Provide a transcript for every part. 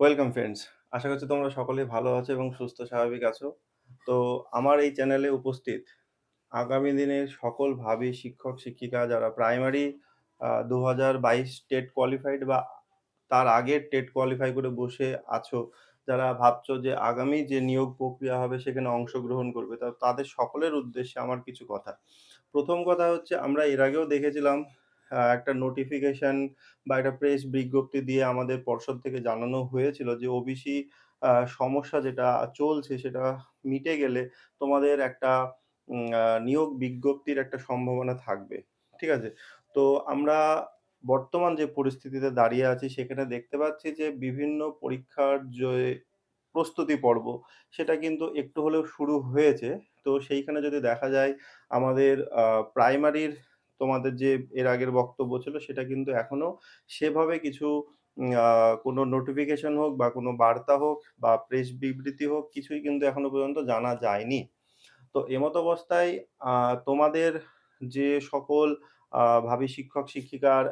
Welcome friends. আশা করছি তোমরা সকলেই ভালো আছো এবং সুস্থ স্বাভাবিক আছো। তো আমার এই চ্যানেলে উপস্থিত আগামী দিনের সকল ভাবী শিক্ষক-শিক্ষিকা যারা প্রাইমারি দু হাজার বাইশ টেট কোয়ালিফাইড বা তার আগের টেট কোয়ালিফাই করে বসে আছো, যারা ভাবছ যে আগামী যে নিয়োগ প্রক্রিয়া হবে সেখানে অংশগ্রহণ করবে। তা তাদের সকলের উদ্দেশ্যে আমার কিছু কথা। প্রথম কথা হচ্ছে আমরা এর আগেও দেখেছিলাম একটা নোটিফিকেশন বা একটা প্রেস বিজ্ঞপ্তি দিয়ে আমাদের পর্ষদ থেকে জানানো হয়েছিল যে ওবিসি সমস্যা যেটা চলছে সেটা মিটে গেলে তোমাদের একটা নিয়োগ বিজ্ঞপ্তির একটা সম্ভাবনা থাকবে। ঠিক আছে? তো আমরা বর্তমান যে পরিস্থিতিতে দাঁড়িয়ে আছি, সেখানে দেখতে পাচ্ছি যে, বিভিন্ন পরীক্ষার যে প্রস্তুতি পর্ব, সেটা কিন্তু একটু হলেও শুরু হয়েছে। তো সেইখানে যদি দেখা যায়, আমাদের প্রাইমারির তোমাদের যে এর আগের বক্তব্য ছিল সেটা কিন্তু এখনও সেভাবে কিছু কোনো নোটিফিকেশন হোক বা কোনো বার্তা হোক বা প্রেস বিবৃতি হোক কিছুই কিন্তু এখনও পর্যন্ত জানা যায়নি। তো এমতাবস্থায় আ তোমাদের যে সকল ভাবি শিক্ষক-শিক্ষিকার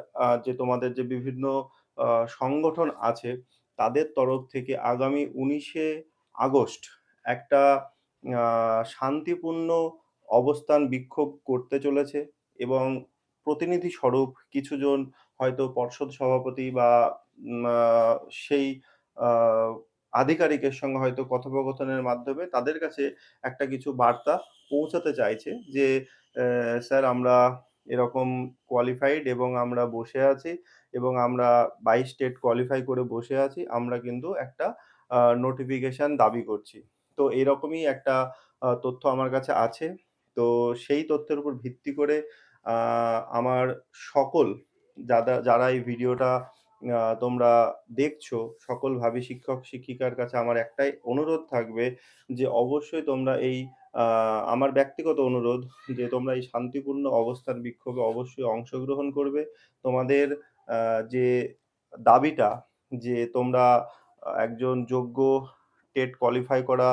যে তোমাদের যে বিভিন্ন সংগঠন আছে, তাদের তরফ থেকে আগামী ১৯শে আগস্ট একটা শান্তিপূর্ণ অবস্থান বিক্ষোভ করতে চলেছে এবং প্রতিনিধি স্বরূপ কিছুজন হয়তো পর্ষদ সভাপতি বা সেই আধিকারিকের সঙ্গে হয়তো কথোপকথনের মাধ্যমে তাদের কাছে একটা কিছু বার্তা পৌঁছাতে চাইছে যে, স্যার আমরা এরকম কোয়ালিফাইড এবং আমরা বসে আছি এবং আমরা ২২ স্টেট কোয়ালিফাই করে বসে আছি। আমরা কিন্তু একটা নোটিফিকেশন দাবি করছি। তো এরকমই একটা তথ্য আমার কাছে আছে। তো সেই তথ্যের উপর ভিত্তি করে আমার সকল যাদা যারা এই ভিডিওটা তোমরা দেখছ, সকল ভাবী শিক্ষক-শিক্ষিকার কাছে আমার একটাই অনুরোধ থাকবে যে অবশ্যই তোমরা এই আমার ব্যক্তিগত অনুরোধ যে তোমরা এই শান্তিপূর্ণ অবস্থান বিক্ষোভে অবশ্যই অংশগ্রহণ করবে। তোমাদের যে দাবিটা যে তোমরা একজন যোগ্য টেট কোয়ালিফাই করা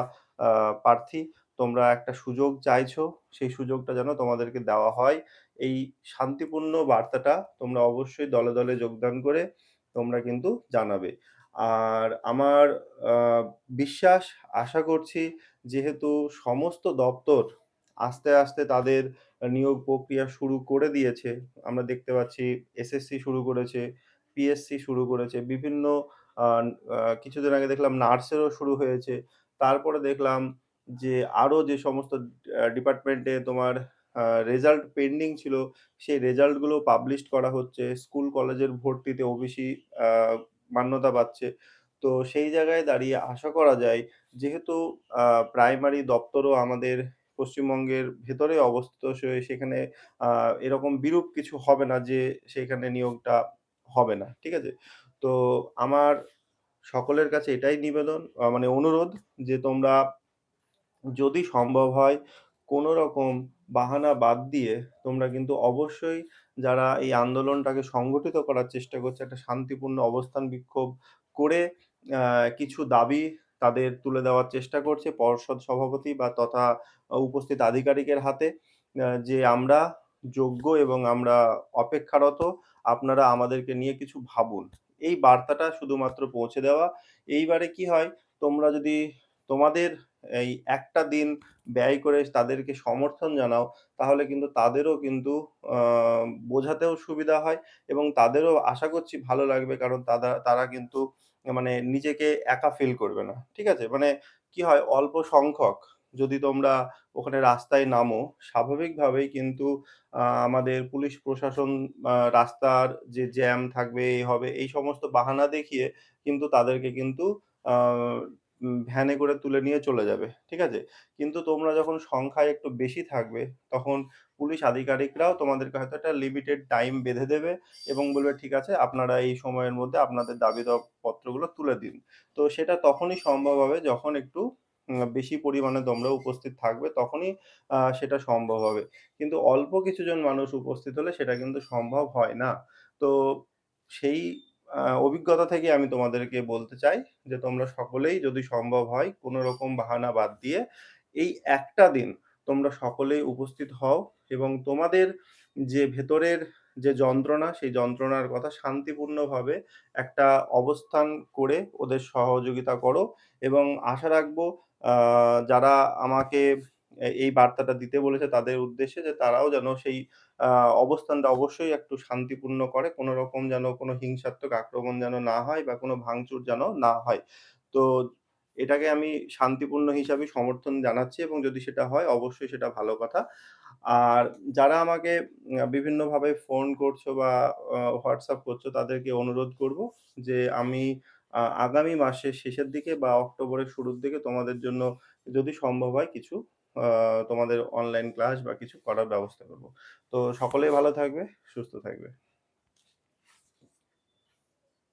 প্রার্থী, তোমরা একটা সুযোগ চাইছো, সেই সুযোগটা যেন তোমাদেরকে দেওয়া হয়। এই শান্তিপূর্ণ বার্তাটা তোমরা অবশ্যই দলে, দলে যোগদান করে তোমরা কিন্তু জানাবে। আর আমার বিশ্বাস, আশা করছি যেহেতু সমস্ত দপ্তর আস্তে, আস্তে তাদের নিয়োগ প্রক্রিয়া শুরু করে দিয়েছে। আমরা দেখতে পাচ্ছি এসএসসি শুরু করেছে, পিএসসি শুরু করেছে। বিভিন্ন কিছুদিন আগে দেখলাম নার্সেরও শুরু হয়েছে। তারপরে দেখলাম যে আরও যে সমস্ত ডিপার্টমেন্টে তোমার রেজাল্ট পেন্ডিং ছিল, সেই রেজাল্টগুলো পাবলিশড করা হচ্ছে। স্কুল কলেজের ভর্তিতে ওবিসি আ মান্যতা পাচ্ছে। তো সেই জায়গায় দাঁড়িয়ে আশা করা যায় যেহেতু প্রাইমারি দপ্তরও আমাদের পশ্চিমবঙ্গের ভেতরে অবস্থিত সে সেখানে এরকম বিরূপ কিছু হবে না যে সেখানে নিয়োগটা হবে না। ঠিক আছে? তো আমার সকলের কাছে এটাই নিবেদন মানে অনুরোধ যে তোমরা যদি সম্ভব হয় কোনো রকম বাহানা বাদ দিয়ে তোমরা কিন্তু অবশ্যই যারা এই আন্দোলনটাকে সংগঠিত করার চেষ্টা করছে, একটা শান্তিপূর্ণ অবস্থান বিক্ষোভ করে কিছু দাবি তাদের তুলে দেওয়ার চেষ্টা করছে পর্ষদ সভাপতি বা তথা উপস্থিত আধিকারিকের হাতে। যে আমরা যোগ্য এবং আমরা অপেক্ষারত। আপনারা আমাদেরকে নিয়ে কিছু ভাবুন। এই বার্তাটা শুধুমাত্র পৌঁছে দেওয়া। এইবারে কি হয় তোমরা যদি তোমাদের এই একটা দিন ব্যয় করে তাদেরকে সমর্থন জানাও, তাহলে কিন্তু তাদেরও কিন্তু বোঝাতেও সুবিধা হয় এবং তাদেরও আশা করছি ভালো লাগবে। কারণ তারা তারা কিন্তু মানে নিজেকে একা ফিল করবে না। ঠিক আছে? মানে কি হয় অল্প সংখ্যক যদি তোমরা ওখানে রাস্তায় নামো, স্বাভাবিকভাবেই কিন্তু আমাদের পুলিশ প্রশাসন রাস্তার যে জ্যাম থাকবে, এই হবে, এই সমস্ত বাহানা দেখিয়ে কিন্তু তাদেরকে কিন্তু ভ্যানে করে তুলে নিয়ে চলে যাবে। ঠিক আছে? কিন্তু তোমরা যখন সংখ্যায় একটু বেশি থাকবে, তখন পুলিশ আধিকারিকরাও তোমাদেরকে হয়তো একটা লিমিটেড টাইম বেঁধে দেবে এবং বলবে, "ঠিক আছে, আপনারা এই সময়ের মধ্যে আপনাদের দাবি দেওয়া পত্রগুলো তুলে দিন।" তো সেটা তখনই সম্ভব হবে যখন একটু বেশি পরিমাণে তোমরা উপস্থিত থাকবে, তখনই সেটা সম্ভব হবে। কিন্তু অল্প কিছুজন মানুষ উপস্থিত হলে সেটা কিন্তু সম্ভব হয় না। তো সেই অভিজ্ঞতা থেকে আমি তোমাদেরকে বলতে চাই যে, তোমরা সকলেই যদি সম্ভব হয় কোনো রকম বাহানা বাদ দিয়ে এই একটা দিন তোমরা সকলেই উপস্থিত হও এবং তোমাদের যে ভেতরের যে যন্ত্রণা, সেই যন্ত্রণার কথা শান্তিপূর্ণভাবে একটা অবস্থান করে ওদের সহযোগিতা করো এবং আশা রাখব যারা আমাকে এই বার্তাটা দিতে বলেছে তাদের উদ্দেশ্যে যে তারাও যেন সেই অবস্থানটা অবশ্যই একটু শান্তিপূর্ণ করে। কোনো রকম যেন কোনো হিংসাত্মক আক্রমণ যেন না হয় বা কোনো ভাঙচুর যেন না হয়। তো এটাকে আমি শান্তিপূর্ণ হিসাবে সমর্থন জানাচ্ছি এবং যদি সেটা হয় অবশ্যই সেটা ভালো কথা। আর যারা আমাকে বিভিন্নভাবে ফোন করছ বা হোয়াটসঅ্যাপ করছ তাদেরকে অনুরোধ করব যে আমি আগামী মাসের শেষের দিকে বা অক্টোবরের শুরুর দিকে তোমাদের জন্য যদি সম্ভব হয় কিছু তোমাদের অনলাইন ক্লাস বা কিছু করার ব্যবস্থা করব। তো সকলেই ভালো থাকবে, সুস্থ থাকবে।